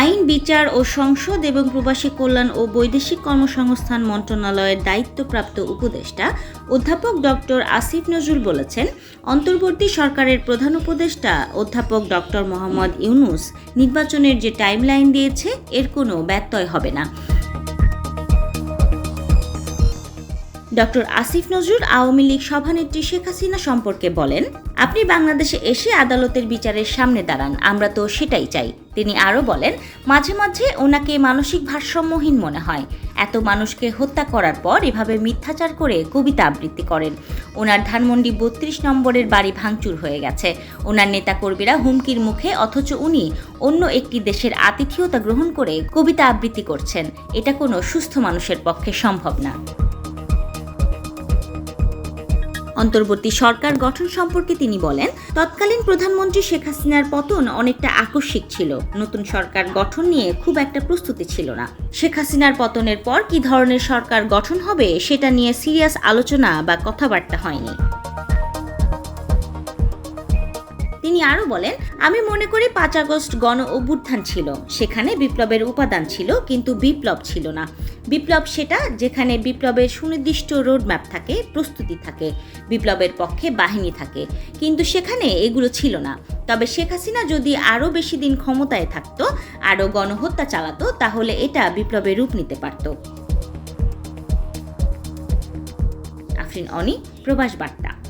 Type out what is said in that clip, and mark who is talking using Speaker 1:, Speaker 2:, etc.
Speaker 1: আইন, বিচার ও সংসদ এবং প্রবাসী কল্যাণ ও বৈদেশিক কর্মসংস্থান মন্ত্রণালয়ের দায়িত্বপ্রাপ্ত উপদেষ্টা অধ্যাপক ডক্টর আসিফ নজরুল বলেছেন, অন্তর্বর্তী সরকারের প্রধান উপদেষ্টা অধ্যাপক ডক্টর মোহাম্মদ ইউনুস নির্বাচনের যে টাইমলাইন দিয়েছে, এর কোনো ব্যত্যয় হবে না। ডক্টর আসিফ নজরুল আওয়ামী লীগ সভানেত্রী শেখ হাসিনা সম্পর্কে বলেন, আপনি বাংলাদেশে এসে আদালতের বিচারের সামনে দাঁড়ান, আমরা তো সেটাই চাই। তিনি আরও বলেন, মাঝে মাঝে ওনাকে মানসিক ভারসাম্যহীন মনে হয়। এত মানুষকে হত্যা করার পর এভাবে মিথ্যাচার করে কবিতা আবৃত্তি করেন। ওনার ধানমন্ডি বত্রিশ নম্বরের বাড়ি ভাঙচুর হয়ে গেছে। ওনার নেতাকর্মীরা হুমকির মুখে, অথচ উনি অন্য একটি দেশের আতিথেয়তা গ্রহণ করে কবিতা আবৃত্তি করছেন। এটা কোনো সুস্থ মানুষের পক্ষে সম্ভব না। অন্তর্বর্তী সরকার গঠন সম্পর্কে তিনি বলেন, তৎকালীন প্রধানমন্ত্রী শেখ হাসিনার পতন অনেকটা আকস্মিক ছিল। নতুন সরকার গঠন নিয়ে খুব একটা প্রস্তুতি ছিল না। শেখ হাসিনার পতনের পর কি ধরনের সরকার গঠন হবে, সেটা নিয়ে সিরিয়াস আলোচনা বা কথাবার্তা হয়নি। তিনি আরও বলেন, আমি মনে করি পাঁচ আগস্ট গণ অভ্যুত্থান ছিল। সেখানে বিপ্লবের উপাদান ছিল, কিন্তু বিপ্লব ছিল না। বিপ্লব সেটা যেখানে বিপ্লবের সুনির্দিষ্ট রোডম্যাপ থাকে, প্রস্তুতি থাকে, বিপ্লবের পক্ষে বাহিনী থাকে। কিন্তু সেখানে এগুলো ছিল না। তবে শেখ হাসিনা যদি আরও বেশি দিন ক্ষমতায় থাকতো, আরও গণহত্যা চালাতো, তাহলে এটা বিপ্লবের রূপ নিতে পারত। আফরিন অনি, প্রবাস বার্তা।